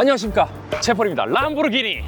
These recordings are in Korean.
안녕하십니까 제펄입니다 람보르기니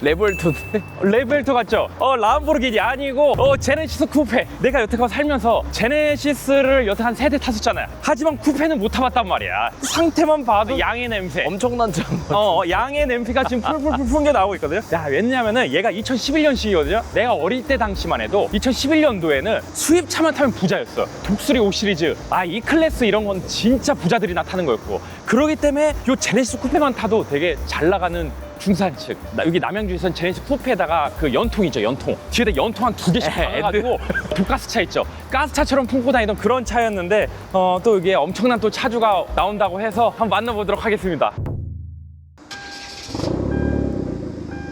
레볼토인데? 레벨토 같죠? 어 람보르기니 아니고 어 제네시스 쿠페 내가 여태껏 살면서 제네시스를 여태 한 세 대 탔었잖아요 하지만 쿠페는 못 타봤단 말이야 상태만 봐도 양의 냄새 엄청난 장. 어, 양의 냄새가 지금 풀풀풀 풍겨 나오고 있거든요. 야, 왜냐면은 얘가 2011년식이거든요. 내가 어릴 때 당시만 해도 2011년도에는 수입차만 타면 부자였어. 독수리 5 시리즈, 아, 이 클래스 이런 건 진짜 부자들이 나 타는 거였고. 그러기 때문에 요 제네시스 쿠페만 타도 되게 잘 나가는 중산층. 나 여기 남양주에서는 제네시스 쿠페에다가 그 연통이죠, 연통. 뒤에다 연통 한 두 개씩 에헤, 박아가지고 독가스차 있죠. 가스차처럼 품고 다니던 그런 차였는데 어, 또 이게 엄청난 또 차주가 나온다고 해서 한번 만나보도록 하겠습니다.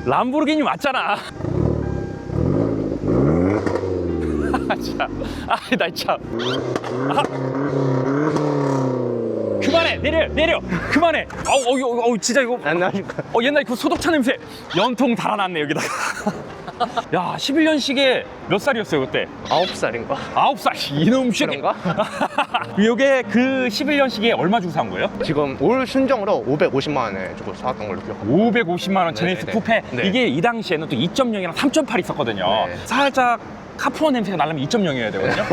람보르기니 맞잖아. 참, 아, 나 참. 아. 내려, 내려, 그만해. 어우, 어우, 어우, 진짜 이거. 안녕하십니까. 어, 옛날 그 소독차 냄새. 연통 달아났네 여기다가. 야, 11년식에 몇 살이었어요 그때? 아홉 살인가? 아홉 살 이놈 쉐 그런가? 이게 그 11년식에 얼마 주고 산 거예요? 지금 올 순정으로 550만 원에 주고 사왔던 걸로 기억합니다. 550만 원 제네시스. 쿠페 네. 이게 이 당시에는 또 2.0이랑 3.8 있었거든요 네. 살짝 카푸어 냄새가 나려면 2.0이어야 되거든요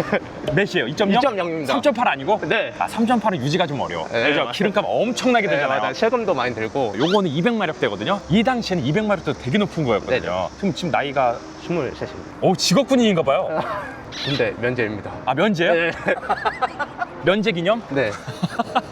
몇이에요? 2.0? 2.0입니다. 3.8 아니고? 네. 아, 3.8은 유지가 좀 어려워 네? 맞아요. 기름값 엄청나게 네, 들잖아요 맞아요. 세금도 많이 들고 요거는 200마력대거든요 이 당시에는 200마력대 되게 높은 거였거든요 네네. 그럼 지금 나이가 23입니다. 오 직업 군인인가 봐요 근데 면제입니다. 아 면제요? 네. 면제 기념? 네.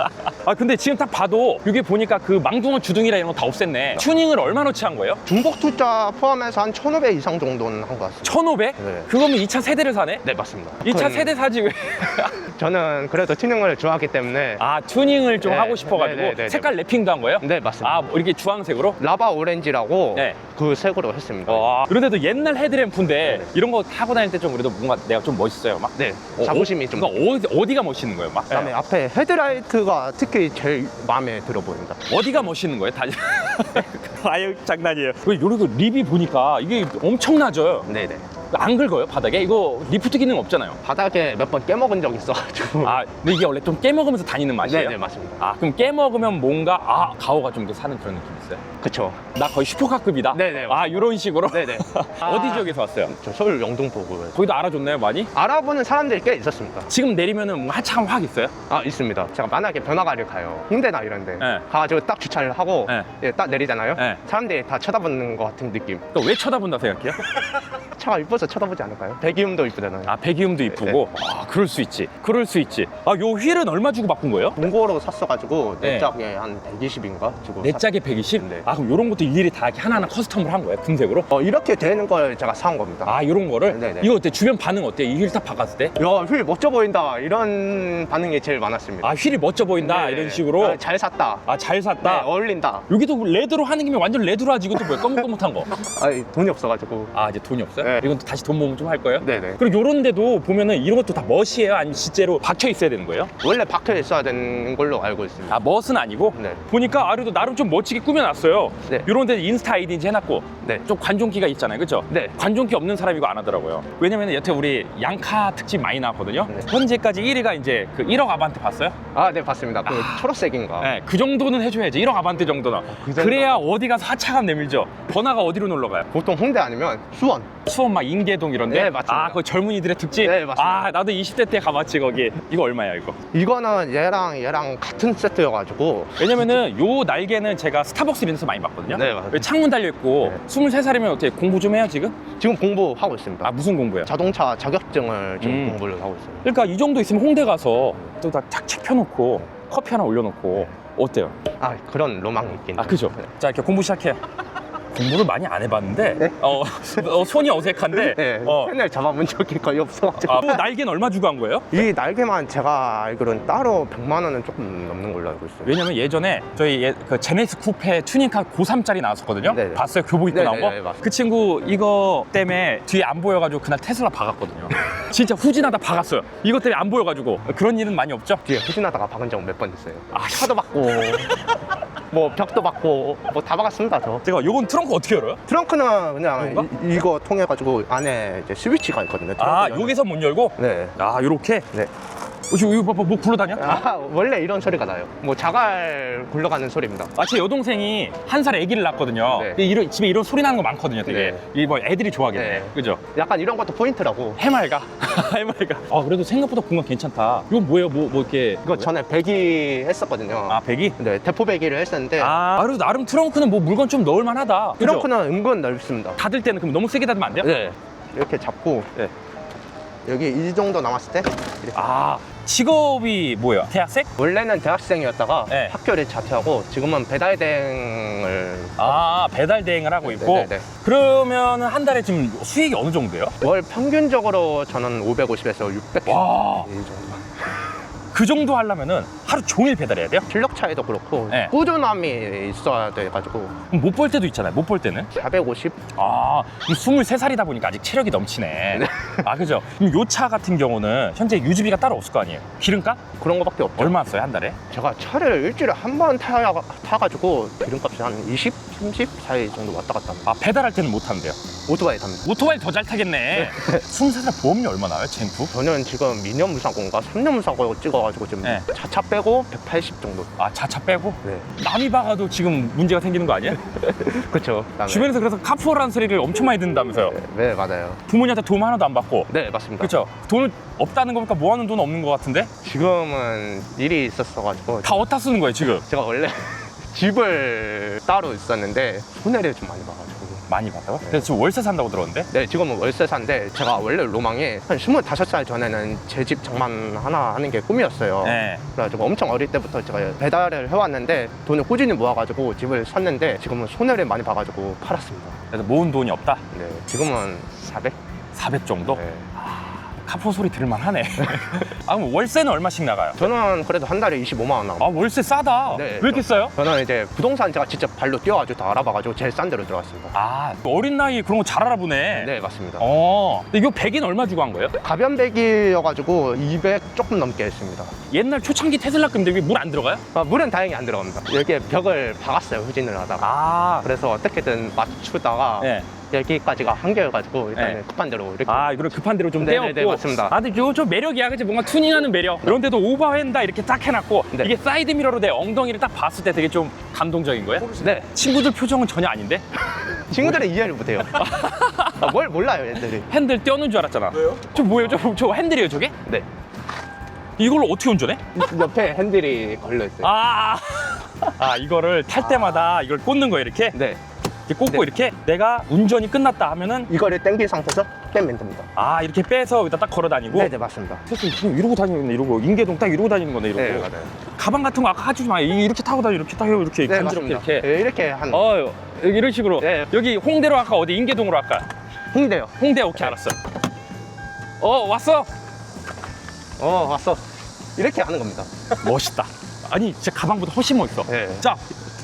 아 근데 지금 딱 봐도 이게 보니까 그 망둥어 주둥이라 이런 거 다 없앴네 튜닝을 얼마나치 한 거예요? 중복 투자 포함해서 한 1,500 이상 정도는 한 것 같습니다. 1500? 네. 그거면 2차 세대를 사네? 네, 맞습니다. 2차 그건 세대 사지 왜? 저는 그래도 튜닝을 좋아하기 때문에 아 튜닝을 좀 네. 하고 싶어가지고 네, 네, 네, 색깔 랩핑도 한 거예요? 네, 맞습니다. 아뭐 이렇게 주황색으로? 라바 오렌지라고 네. 그 색으로 했습니다. 와 그런데도 옛날 헤드램프인데 이런 거 타고 다닐 때 좀 그래도 뭔가 내가 좀 멋있어요 막 네. 어, 자부심이 어, 좀. 그러니까 어디, 어디가 멋있는 거예요 막? 그다음에 앞에 헤드라이트가 특히 제일 마음에 들어 보입니다. 어디가 멋있는 거예요? 다 아유 장난이에요 왜 요렇게 립이 보니까 이게 엄청나죠 네네. 안 긁어요 바닥에? 이거 리프트 기능 없잖아요 바닥에 몇 번 깨먹은 적 있어가지고. 아 근데 이게 원래 좀 깨먹으면서 다니는 맛이에요? 네네 맞습니다. 아 그럼 깨먹으면 뭔가 아 가오가 좀더 사는 그런 느낌 있어요? 그쵸. 나 거의 슈퍼카급이다? 네네, 아 이런 식으로? 네네. 어디 지역에서 왔어요? 저 서울 영등포구에서. 거기도 알아줬나요 많이? 알아보는 사람들이 꽤 있었습니다. 지금 내리면은 뭔가 하차감 확 있어요? 아 있습니다. 제가 만약에 변화가를 가요. 홍대나 이런데 네. 가가지고 딱 주차를 하고 네. 예, 딱 내리잖아요. 네. 사람들이 다 쳐다보는 것 같은 느낌. 또 왜 쳐다본다 생각해요? 차가 이뻐서 쳐다보지 않을까요? 배기음도 이쁘잖아요. 아 배기음도 이쁘고 아 그럴 수 있지 그럴 수 있지 아 요 휠은 얼마 주고 바꾼 거예요? 중고로 샀어가지고 네. 내 짝에 한 120인가 주고 내 샀- 짝에 120? 네. 아 그럼 요런 것도 일일이 다 이렇게 하나하나 커스텀을 한 거예요? 금색으로? 어, 이렇게 되는 걸 제가 사온 겁니다. 아 요런 거를? 네 네. 이거 어때? 주변 반응 어때? 이 휠 딱 바꿨을 때? 야, 휠 멋져 보인다. 이런 반응이 제일 많았습니다. 아 휠이 멋져 보인다 네. 이런 식으로 아, 잘 샀다. 아 잘 네, 샀다 어울린다. 여기도 레드로 하는 김에 완전 레드로 하지 이것도 뭐야 검은검은한 거. 아, 돈이 없어가지고. 아 이제 돈이 없어요? 네. 이건 또 다시 돈 모으면 좀 할 거예요? 네네. 그리고 요런 데도 보면은 이런 것도 다 멋이에요? 아니면 실제로 박혀 있어야 되는 거예요? 원래 박혀 있어야 되는 걸로 알고 있습니다. 아 멋은 아니고? 네. 보니까 아래도 나름 좀 멋지게 꾸며놨어요 네. 요런 데 인스타 아이디인지 해놨고 네. 좀 관종기가 있잖아요 그죠? 네. 관종기 없는 사람 이거 안 하더라고요 왜냐면 여태 우리 양카 특집 많이 나왔거든요 네. 현재까지 1위가 이제 그 1억 아반떼 봤어요? 아, 네, 봤습니다. 그 아. 초록색인가. 네, 그 정도는 해줘야지 1억 아반떼 정도는 그 정도? 그래야 어디 가서 하차감 내밀죠 번화가 어디로 놀러 가요? 보통 홍대 아니면 수원. 수원 막 인계동 이런데 네, 맞습니다. 아, 그 젊은이들의 특집? 네, 맞습니다. 아, 나도 20대 때 가봤지 거기. 이거 얼마야 이거? 이거는 얘랑 얘랑 같은 세트여가지고 왜냐면은 요 날개는 제가 스타벅스 이런 데서 많이 봤거든요. 네, 맞아요. 왜 창문 달려 있고 네. 23살이면 어떻게 공부 좀 해요 지금? 지금 공부하고 있습니다. 아 무슨 공부예요? 자동차 자격증을 지금 음. 공부를 하고 있어요. 그러니까 이 정도 있으면 홍대 가서 또다책 펴놓고 커피 하나 올려놓고 어때요? 아 그런 로망이 있긴. 아 그죠? 네. 자 이렇게 공부 시작해요. 공부를 많이 안 해봤는데 네. 어, 어, 손이 어색한데 네, 어, 펜을 잡아본 적이 거의 없어가지고. 아, 또 날개는 얼마 주고 한 거예요? 이 날개만 제가 알기로는 따로 100만 원은 조금 넘는 걸로 알고 있어요. 왜냐면 예전에 저희 예, 그 제네스 쿠페 튜닝카 고3짜리 나왔었거든요. 네네. 봤어요? 교복 입고 네네, 나온 거? 네, 맞습니다. 그 친구 이거 때문에 뒤에 안 보여가지고 그날 테슬라 박았거든요. 진짜 후진하다 박았어요. 이것 때문에 안 보여가지고 그런 일은 많이 없죠? 뒤에 후진하다가 박은 적 몇 번 있어요. 아, 차도 박고, 뭐 벽도 박고, 뭐 다 박았습니다, 저. 제가 요건 트렁크 어떻게 열어요? 트렁크는 그냥 그런가? 이, 거 통해 가지고 안에 이제 스위치가 있거든요. 아, 트렁크는. 여기서 문 열고? 네. 아, 요렇게? 네. 어, 지금 이거 봐봐, 뭐 굴러다녀? 아, 원래 이런 소리가 나요. 뭐 자갈 굴러가는 소리입니다. 아, 제 여동생이 한 살에 아기를 낳았거든요. 네. 근데 이런, 집에 이런 소리 나는 거 많거든요, 되게. 네. 이뭐 애들이 좋아하겠네. 네. 그죠? 약간 이런 것도 포인트라고. 해맑아. 해맑아. 아, 그래도 생각보다 공간 괜찮다. 이건 뭐예요? 뭐, 뭐 이렇게. 이거 전에 배기 했었거든요. 아, 배기? 네, 대포 배기를 했었는데 아, 그래도 나름 트렁크는 뭐 물건 좀 넣을 만하다. 그죠? 트렁크는 은근 넓습니다. 닫을 때는 그럼 너무 세게 닫으면 안 돼요? 네. 이렇게 잡고 네. 여기 이 정도 남았을 때 이렇게. 아, 직업이 뭐예요? 대학생? 원래는 대학생이었다가 네. 학교를 자퇴하고 지금은 배달 대행을 아, 배달 대행을 하고 있고. 네 네 네. 그러면 한 달에 지금 수익이 어느 정도예요? 월 평균적으로 저는 550에서 600개 와, 이 정도. 그 정도 하려면은 하루 종일 배달해야 돼요? 실력 차이도 그렇고 네. 꾸준함이 있어야 돼가지고 못 볼 때도 있잖아요. 못 볼 때는. 450 아, 그럼 23살이다 보니까 아직 체력이 넘치네. 아, 그죠? 그럼 요 차 같은 경우는 현재 유지비가 따로 없을 거 아니에요? 기름값? 그런 거밖에 없죠. 얼마 써요, 한 달에? 제가 차를 일주일에 한 번 타가지고 기름값이 한 20, 30 사이 정도 왔다 갔다 합니다. 아, 배달할 때는 못 하는데요. 오토바이 탑니다. 오토바이 더 잘 타겠네. 23살 보험료 얼마 나와요, 젠쿠? 저는 지금 2년 무사고인가 3년 무사고 찍어 가지고 지금 네. 자차 빼고 180 정도. 아, 자차 빼고? 네. 남이 박아도 지금 문제가 생기는 거 아니에요? 그렇죠. 주변에서 그래서 카푸어라는 소리를 엄청 많이 듣는다면서요. 네, 맞아요. 부모님한테 돈 하나도 안 받고. 네, 맞습니다. 그렇죠. 돈 없다는 거 보니까 모아놓은 돈 없는 것 같은데? 지금은 일이 있었어가지고 다 어디다 쓰는 거예요, 지금? 제가 원래 집을 따로 있었는데 손해를 좀 많이 봐가지고. 많이 받아요? 그래서 지금 월세 산다고 들었는데? 네, 지금은 월세사인데 제가 원래 로망이 한 25살 전에는 제 집 장만 하나 하는 게 꿈이었어요. 네. 그래가지고 엄청 어릴 때부터 제가 배달을 해왔는데 돈을 꾸준히 모아가지고 집을 샀는데 지금은 손해를 많이 봐가지고 팔았습니다. 그래서 모은 돈이 없다? 네, 지금은 400? 400 정도? 네. 카푸어 소리 들을만 하네. 아, 그럼 월세는 얼마씩 나가요? 저는 그래도 한 달에 25만 원 나가고 아, 월세 싸다. 네, 왜 이렇게 싸요? 저는 이제 부동산 제가 직접 발로 뛰어가지고 다 알아봐가지고 제일 싼 데로 들어갔습니다. 아, 어린 나이에 그런 거 잘 알아보네. 네, 맞습니다. 어. 근데 이거 100인 얼마 주고 한 거예요? 가변배기여가지고 200 조금 넘게 했습니다. 옛날 초창기 테슬라 건데 왜 물 안 들어가요? 아, 물은 다행히 안 들어갑니다. 여기에 벽을 박았어요, 후진을 하다가. 아. 그래서 어떻게든 맞추다가 네. 여기까지가 한계여가지고 일단은 네. 급한 대로 이렇게. 아, 이거를 급한 대로 좀 네네네, 떼었고. 맞습니다. 아, 근데 요저 매력이야. 그치? 뭔가 튜닝하는 매력. 그런데도 오버핸다 이렇게 딱 해놨고. 네. 이게 사이드 미러로 내 엉덩이를 딱 봤을 때 되게 좀 감동적인 거예요? 네, 친구들 표정은 전혀 아닌데? 친구들은 이해를 못해요. 아, 뭘 몰라요, 애들이. 핸들 떼어놓은 줄 알았잖아. 왜요? 저 뭐예요? 저, 저 핸들이에요, 저게? 네. 이걸로 어떻게 운전해? 옆에 핸들이 걸려있어요. 아, 아 이거를 탈 때마다 이걸 꽂는 거예요, 이렇게? 네. 이렇게 꽂고 네. 이렇게 내가 운전이 끝났다 하면은 이거를 당긴 상태에서 빼면 됩니다. 아, 이렇게 빼서 여기다 딱 걸어 다니고. 네, 네, 맞습니다. 세상 지금 이러고 다니는 이러고 인계동 딱 이러고 다니는 거네 이러고 네, 맞아요. 가방 같은 거 아까 하지 마 이렇게 타고 다니 이렇게 타고 이렇게 네, 간지럽게 맞습니다. 이렇게 네, 이렇게 한 어 여기 이런 식으로 네. 여기 홍대로 할까 어디 인계동으로 할까 홍대요. 홍대 오케이 알았어 어 왔어 어, 왔어. 이렇게 하는 겁니다. 멋있다 아니 진짜 가방보다 훨씬 멋있어 네. 자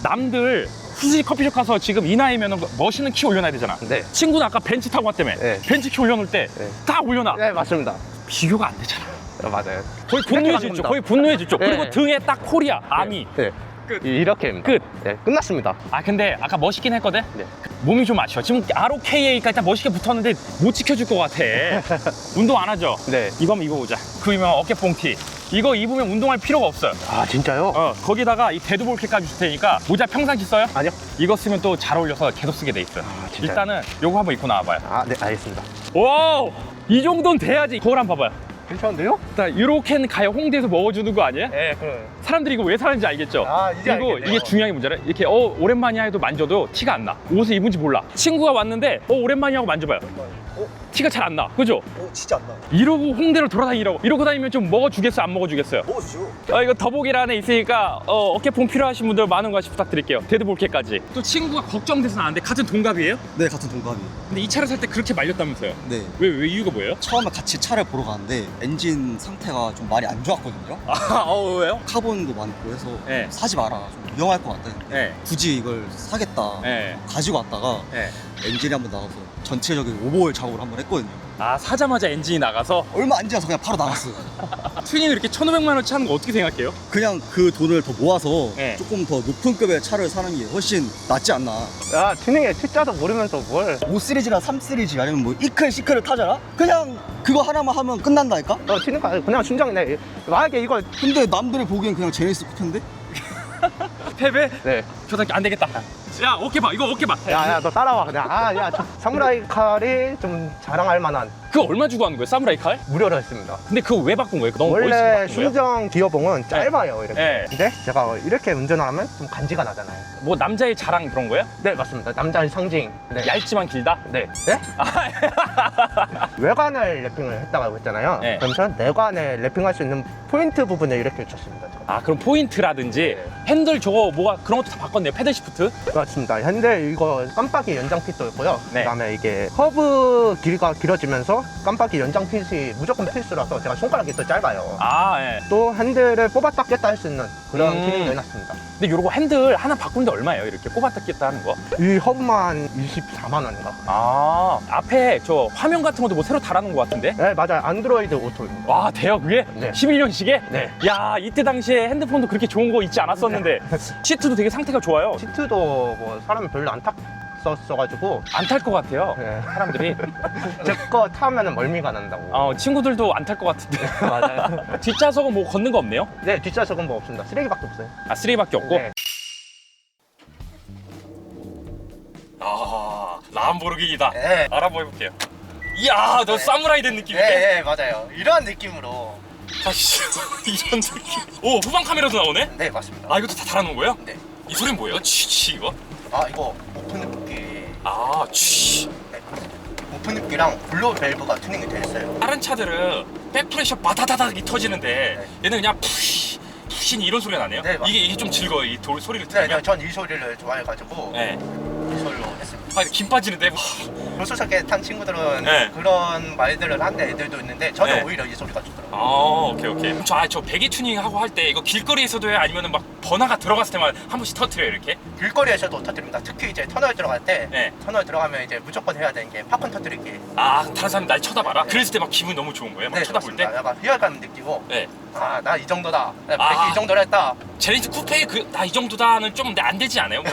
남들 수지 커피숍 가서 지금 이 나이면 멋있는 키 올려놔야 되잖아 네. 친구는 아까 벤츠 타고 왔다며 네. 벤츠 키 올려놓을 때 네. 딱 올려놔 네, 맞습니다. 비교가 안 되잖아 어, 맞아요. 거의 분노의 질주. 거의 분노의 질주 네. 그리고 등에 딱 코리아 아미 네. 끝. 이렇게 끝. 네, 끝났습니다. 아 근데 아까 멋있긴 했거든 네. 몸이 좀 아쉬워 지금 ROKA까지 딱 멋있게 붙었는데 못 지켜줄 것 같아 운동 안 하죠? 네. 이거 한번 입어보자 그 유명한 어깨 뽕티 이거 입으면 운동할 필요가 없어요 아, 진짜요? 어 거기다가 이 데드볼캐까지 줄 테니까 모자 평상시 써요? 아니요. 이거 쓰면 또 잘 어울려서 계속 쓰게 돼 있어요 아, 진짜요? 일단은 요거 한번 입고 나와봐요 아, 네, 알겠습니다. 와우 이 정도는 돼야지 거울 한번 봐봐요 괜찮은데요? 자 이렇게는 가야 홍대에서 먹어주는 거 아니에요? 네, 그럼. 사람들이 이거 왜 사는지 알겠죠? 아, 이제 그리고 알겠네요. 이게 중요한 게 문제라 이렇게 어 오랜만이야 해도 만져도 티가 안 나. 옷을 입은지 몰라. 친구가 왔는데 어 오랜만이야 하고 만져봐요. 티가 잘 안 나. 그죠? 어, 진짜 안 나. 이러고 홍대를 돌아다니라고. 이러고 다니면 좀 먹어주겠어? 안 먹어주겠어요? 먹어주죠. 어, 이거 더보기를 안에 있으니까 어, 어깨뽕 필요하신 분들 많은 관심 부탁드릴게요. 데드볼캐까지. 또 친구가 걱정돼서 나왔는데 같은 동갑이에요? 네, 같은 동갑이. 근데 이 차를 살 때 그렇게 말렸다면서요? 네. 왜, 왜 이유가 뭐예요? 처음에 같이 차를 보러 가는데 엔진 상태가 좀 많이 안 좋았거든요. 아, 어, 왜요? 카본도 많고 해서 네. 사지 마라. 좀 위험할 것 같다. 네. 굳이 이걸 사겠다. 네. 가지고 왔다가 네. 엔진이 한번 나가서 전체적인 오버홀 작업을 한번 했거든요. 아, 사자마자 엔진이 나가서 얼마 안 지나서 그냥 바로 나갔어요. 튜닝을 이렇게 1,500만 원치 하는 거 어떻게 생각해요? 그냥 그 돈을 더 모아서 네. 조금 더 높은 급의 차를 사는 게 훨씬 낫지 않나. 야 튜닝에 T자도 모르면서 뭘 5 시리즈나 3 시리즈 아니면 뭐 이클 시클을 타잖아? 그냥 그거 하나만 하면 끝난다니까? 너 튜닝 가 그냥 순정이네 만약에 이거 근데 남들이 보기엔 그냥 제네시스 쿠페인데? 패배? 네. 조상기 안 되겠다. 야 어깨 봐 이거 어깨 봐. 야야 너 따라와 그냥 아야 사무라이 칼이 좀 자랑할 만한 그거 얼마 주고 하는 거예요 사무라이 칼? 무료로 했습니다 근데 그거 왜 바꾼 거예요? 너무 멋있어 원래 바꾼 거예요? 순정 기어봉은 짧아요 이렇게 네. 근데 제가 이렇게 운전을 하면 좀 간지가 나잖아요 뭐 남자의 자랑 그런 거예요? 네 맞습니다 남자의 상징 네. 얇지만 길다? 네. 네? 외관을 랩핑을 했다고 했잖아요. 네. 그럼 저는 내관에 랩핑할 수 있는 포인트 부분을 이렇게 줬습니다. 제가. 아 그럼 포인트라든지 핸들 저거 뭐가 그런 것도 다 바꿨네요 패들 시프트 맞습니다. 현재 이거 깜빡이 연장 핏도 있고요. 네. 그다음에 이게 커브 길이가 길어지면서 깜빡이 연장 핏이 무조건 필수라서 제가 손가락이 또 짧아요. 아 예. 또 핸들을 뽑았다 꼈다 할 수 있는 그런 음. 튜닝을 해놨습니다. 근데 요거 핸들 하나 바꾸는데 얼마예요 이렇게 꼽았다 꼈다 하는 거? 이 허브만 24만 원인가? 아 앞에 저 화면 같은 것도 뭐 새로 달아놓은 것 같은데? 네 맞아요. 안드로이드 오토입니다. 와 돼요 그게? 네. 11년식에? 네. 야 이때 당시에 핸드폰도 그렇게 좋은 거 있지 않았었는데 시트도 되게 상태가 좋아 요 시트도 뭐 사람이 별로 안 탔었어가지고 안 탈 것 같아요 네. 사람들이 제 거 타면은 멀미가 난다고. 어, 친구들도 안 탈 것 같은데 맞아요. 뒷좌석은 뭐 걷는 거 없네요? 네, 뒷좌석은 뭐 없습니다. 쓰레기밖에 없어요. 아 쓰레기밖에 없고 네. 아 람보르기니다 네. 알아보볼게요 이야 너 사무라이 된 느낌인데? 네, 맞아요. 이런 느낌으로. 아씨 이런 느낌 오 후방 카메라도 나오네? 네, 맞습니다. 아 이것도 다 달아놓은 거예요? 네. 이 소리는 뭐예요? 취취 이거? 아, 이거 오픈 흡기. 아 취. 네. 오픈 흡기랑 블루 밸브가 튜닝이 돼 있어요. 다른 차들은 백프레셔 바다다닥이 터지는데 얘는 그냥 푸시 푸신 이런 소리가 나네요. 네, 맞- 이게 이게 좀 즐거워 이 돌 소리를 네, 들으면. 네, 전이 소리를 좋아해가지고 네. 이 소리로 했습니다. 아 김 빠지는데. 와. 조수석에 탄 친구들은 네. 그런 말들을 하는 애들도 있는데 저는 네. 오히려 이 소리가 좋더라고요. 아 오케이 오케이. 저, 아, 저 배기 튜닝 하고 할 때 이거 길거리에서도 해요? 아니면은 막 번화가 들어갔을 때만 한 번씩 터트려요 이렇게? 길거리에서도 터뜨립니다. 특히 이제 터널 들어갈 때 네. 터널 들어가면 이제 무조건 해야 되는 게 팝콘 터뜨리기. 아 다른 사람이 날 쳐다봐라. 그랬을 때 막 기분 너무 좋은 거예요. 막 네, 쳐다볼 때. 맞습니다. 약간 희열감 느끼고 네. 아 나 이 정도다. 나 아. 백이 이 정도를 했다. 제네시스 쿠페 그나 이 정도다는 좀 안 되지 않아요? 뭐,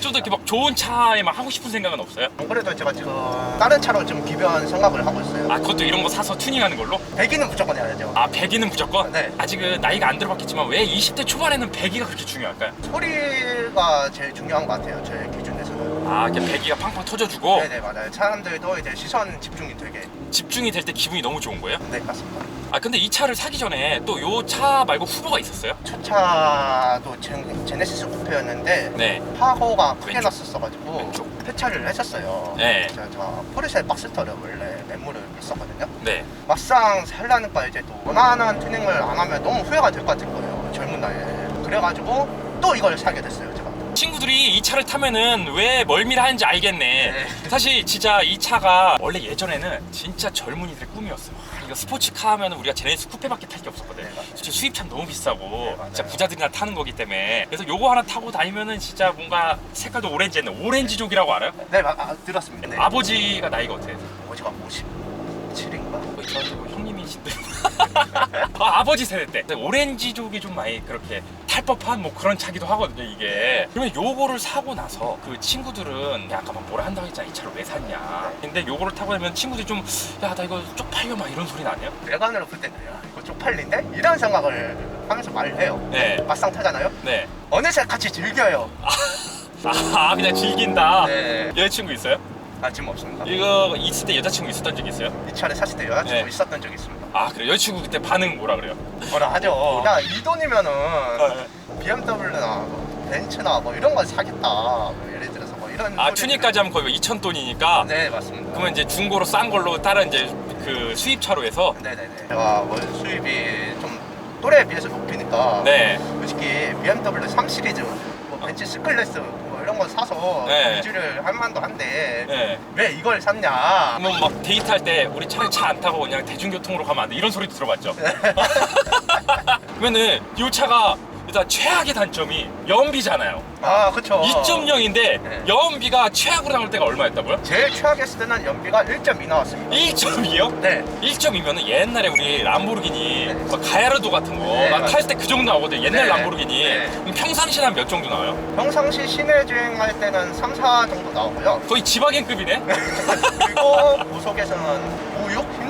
좀 더 이렇게 막 좋은 차에 막 하고 싶은 생각은 없어요? 안 그래도 제가 지금 다른 차로 좀 기변 생각을 하고 있어요. 아 그것도 이런 거 사서 튜닝하는 걸로? 배기는 무조건 해야죠. 아 배기는 무조건? 네. 아직은 나이가 안 들어봤겠지만 왜 20대 초반에는 배기가 그렇게 중요할까요? 소리가 제일 중요한 것 같아요. 제 기준에서는. 아 이렇게 배기가 팡팡 터져주고 네네 맞아요. 사람들도 이제 시선 집중이 되게 집중이 될 때 기분이 너무 좋은 거예요? 네 맞습니다. 아 근데 이 차를 사기 전에 또 요 차 말고 후보가 있었어요? 첫 차도 제, 제네시스 쿠페였는데 네. 사고가 크게 왼쪽. 났었어가지고 왼쪽. 폐차를 했었어요. 네. 제가 저 포르쉐 박스터를 원래 매물을 했었거든요. 네. 막상 살라니까 이제 또 원하는 튜닝을 안 하면 너무 후회가 될 것 같은 거예요. 젊은 나이에. 그래가지고 또 이걸 사게 됐어요. 제가. 친구들이 이 차를 타면은 왜 멀미를 하는지 알겠네. 네. 사실 진짜 이 차가 원래 예전에는 진짜 젊은이들의 꿈이었어요. 아, 이거 스포츠카 하면 우리가 제네시스 쿠페밖에 탈 게 없었거든. 네, 맞아요. 진짜 수입차는 너무 비싸고 네, 맞아요. 진짜 부자들이나 타는 거기 때문에 그래서 요거 하나 타고 다니면은 진짜 뭔가 색깔도 오렌지했네. 오렌지족이라고 알아요? 네, 마- 아, 들었습니다. 네. 아버지가 나이가 어떻게 되세요? 아버지가 57인가? 어, 저한테 뭐 형님이신데 아, 아버지 세대 때 오렌지족이 좀 많이 그렇게 탈 법한 뭐 그런 차기도 하거든요 이게 그러면 요거를 사고 나서 그 친구들은 야, 아까 막 뭐라 한다고 했잖아 이 차를 왜 샀냐 근데 요거를 타고 나면 친구들이 좀 야 나 이거 쪽팔려 막 이런 소리 나네요 외관으로 볼 때는 야, 이거 쪽팔린데? 이런 생각을 하면서 말을 해요. 네 막상 타잖아요? 네. 어느새 같이 즐겨요. 아 그냥 즐긴다 네. 여자친구 있어요? 아, 지금 없습니다. 이거 있을 때 여자친구 있었던 적 있어요? 이 차를 샀을 때 여자친구 네. 있었던 적이 있습니다. 아 그래 여자친구 그때 반응 뭐라 그래요? 뭐라 하죠. 야, 이 돈이면은 네. BMW나 뭐 벤츠나 뭐 이런 걸 사겠다. 뭐 예를 들어서 뭐 이런. 아 소리들을- 튜닝까지 하면 거의 2천 돈이니까 네, 맞습니다. 그러면 이제 중고로 싼 걸로 다른 이제 그 수입차로 해서 네네네. 제가 월 수입이 좀 또래에 비해서 높으니까 네. 솔직히 BMW 3 시리즈, 뭐 벤츠 C클래스 뭐 이런 거 사서 네. 유지를 할 만도 한데 네. 왜 이걸 샀냐? 그러면 막 데이트할 때 우리 차를 차안 타고 그냥 대중교통으로 가면 안 돼 이런 소리도 들어봤죠? 그러면은 이 차가 일단 최악의 단점이 연비잖아요. 아 그쵸 2.0인데 네. 연비가 최악으로 나올 때가 얼마였다고요? 제일 최악했을 때는 연비가 1.2 나왔습니다 1.2요? 네 1.2면은 옛날에 우리 람보르기니 네. 막 가야르도 같은 거 네, 막탈때 그 정도 나오거든요. 옛날 네. 람보르기니. 네. 그럼 평상시는 한 몇 정도 나와요? 평상시 시내 주행할 때는 3, 4 정도 나오고요 거의 지바겐급이네. 그리고 고속에서는 5, 6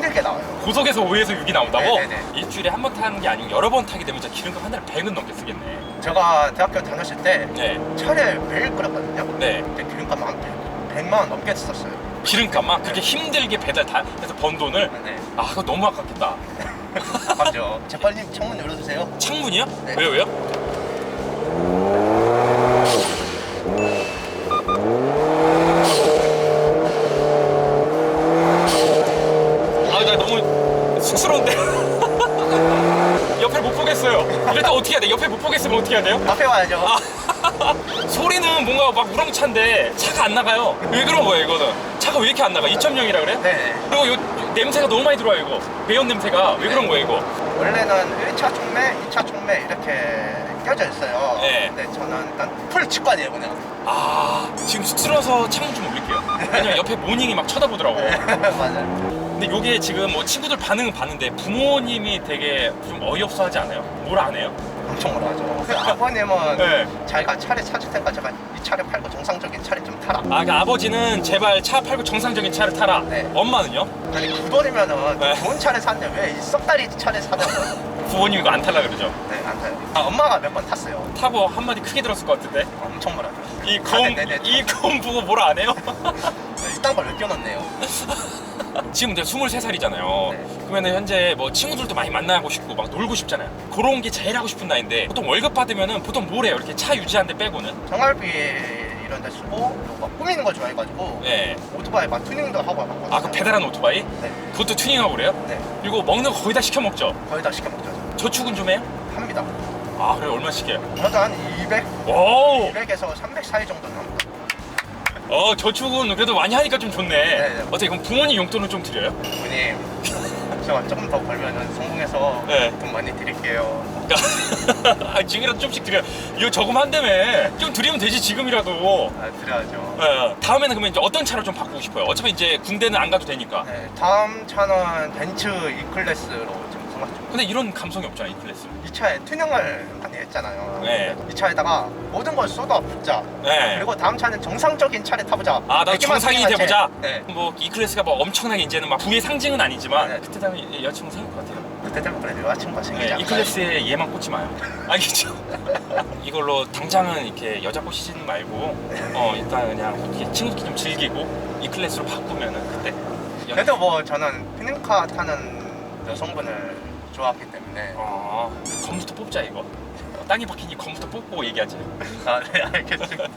힘들게 나와요 고속에서 5에서 6이 나온다고? 네, 네, 네. 일주일에 한 번 타는 게 아니고 여러 번 타게 되면 진짜 기름값 한 달에 100은 넘게 쓰겠네. 제가 대학교 다녔을 때 네. 차를 매일 끌었거든요 네. 근데 기름값 한 100만 원 넘게 썼어요 기름값만 그렇게 힘들게 배달 다 해서 번 돈을 네 아 그거 너무 아깝겠다. 맞죠 재빨님 창문 열어주세요 창문이요? 네. 왜요 왜요? 아 나 너무 쑥스러운데 옆에 못 보겠어요 이럴 때 어떻게 해야 돼? 옆에 못 해야 돼요? 앞에 와야죠 소리는 뭔가 막 우렁찬데 차가 안 나가요 왜 그런 거예요 이거는 차가 왜 이렇게 안 나가? 2.0이라 그래? 네 그리고 요, 요 냄새가 너무 많이 들어와요 이거 매연 냄새가 왜 그런 거예요 이거? 원래는 1차 총매, 2차 총매 이렇게 껴져 있어요 네. 근데 저는 일단 풀 직관이에요 그냥 아 지금 쑥스러워서 창문 좀 올릴게요 왜냐면 옆에 모닝이 막 쳐다보더라고 맞아요 근데 요게 지금 뭐 친구들 반응은 봤는데 부모님이 되게 좀 어이없어 하지 않아요? 뭘 안 해요? 엄청 뭐라 하죠 그 아버님은 네. 자기가 차를 찾을 때까 제가 이 차를 팔고 정상적인 차를 좀 타라 아 그러니까 아버지는 제발 차 팔고 정상적인 차를 타라 네. 엄마는요? 아니 그 돈이면은 네. 좋은 차를 샀는데 왜이 썩다리 차를 사냐고 부모님이 이거 안 탈라 그러죠 네 안 타요 아 엄마가 몇 번 탔어요 타고 한마디 크게 들었을 것 같은데 엄청 뭐라 하죠 이 검 아, 네 네 네. 이 검 보고 뭐라 안 해요? 이딴 걸왜 껴놨네요 지금 내가 23살이잖아요. 네. 그러면 현재 뭐 친구들도 많이 만나고 싶고 막 놀고 싶잖아요. 그런 게 제일 하고 싶은 나이인데 보통 월급 받으면은 보통 뭘 해요? 이렇게 차 유지하는데 빼고는? 생활비 이런 데 쓰고 막 꾸미는 걸 좋아해가지고 네. 오토바이 막 튜닝도 하고 막 아, 그 배달한 오토바이? 네. 그것도 튜닝하고 그래요? 네 그리고 먹는 거 거의 다 시켜 먹죠? 거의 다 시켜 먹죠 저축은 좀 해요? 합니다 아, 그래 얼마씩 해요? 저도 한 200, 오! 200에서 300 사이 정도는 합니다 어, 저축은 그래도 많이 하니까 좀 좋네. 네. 어떻게 그럼 부모님 용돈은 좀 드려요? 부모님 제가 조금 더 벌면은 성공해서 네. 돈 많이 드릴게요 아, 지금이라도 좀씩 드려요. 이거 저금한다며. 좀 드리면 되지, 지금이라도. 아 드려야죠 네. 다음에는 그러면 이제 어떤 차를 좀 바꾸고 싶어요? 어차피 이제 군대는 안 가도 되니까. 네, 다음 차는 벤츠 E클래스로 중 근데 이런 감성이 없잖아, 이 클래스. 이 차에 튜닝을 많이 했잖아요 네. 이 차에다가 모든 걸 쏟아 붓자 네. 그리고 다음 차는 정상적인 차를 타보자 아, 나도 되게만 정상이 튜닝한. 돼보자. 네뭐 이 클래스가 뭐 엄청나게 이제는 막 부의 상징은 아니지만 네. 그때 되면 여자친구 생길 것 같아요. 그때 되면 그래도 여자친구가 생기지 네, 않나요? 이 클래스에 얘만 꽂지 마요. 알겠죠? 이걸로 당장은 이렇게 여자 꼬시지는 말고 어 일단 그냥 친구끼리 좀 즐기고 이 클래스로 바꾸면은 그때 연- 그래도 뭐 저는 튜닝카 타는 여성분을 좋아하기 때문에 어 검부터 뽑자 이거. 땅이 박히니 검부터 뽑고 얘기하지. 아 네 알겠습니다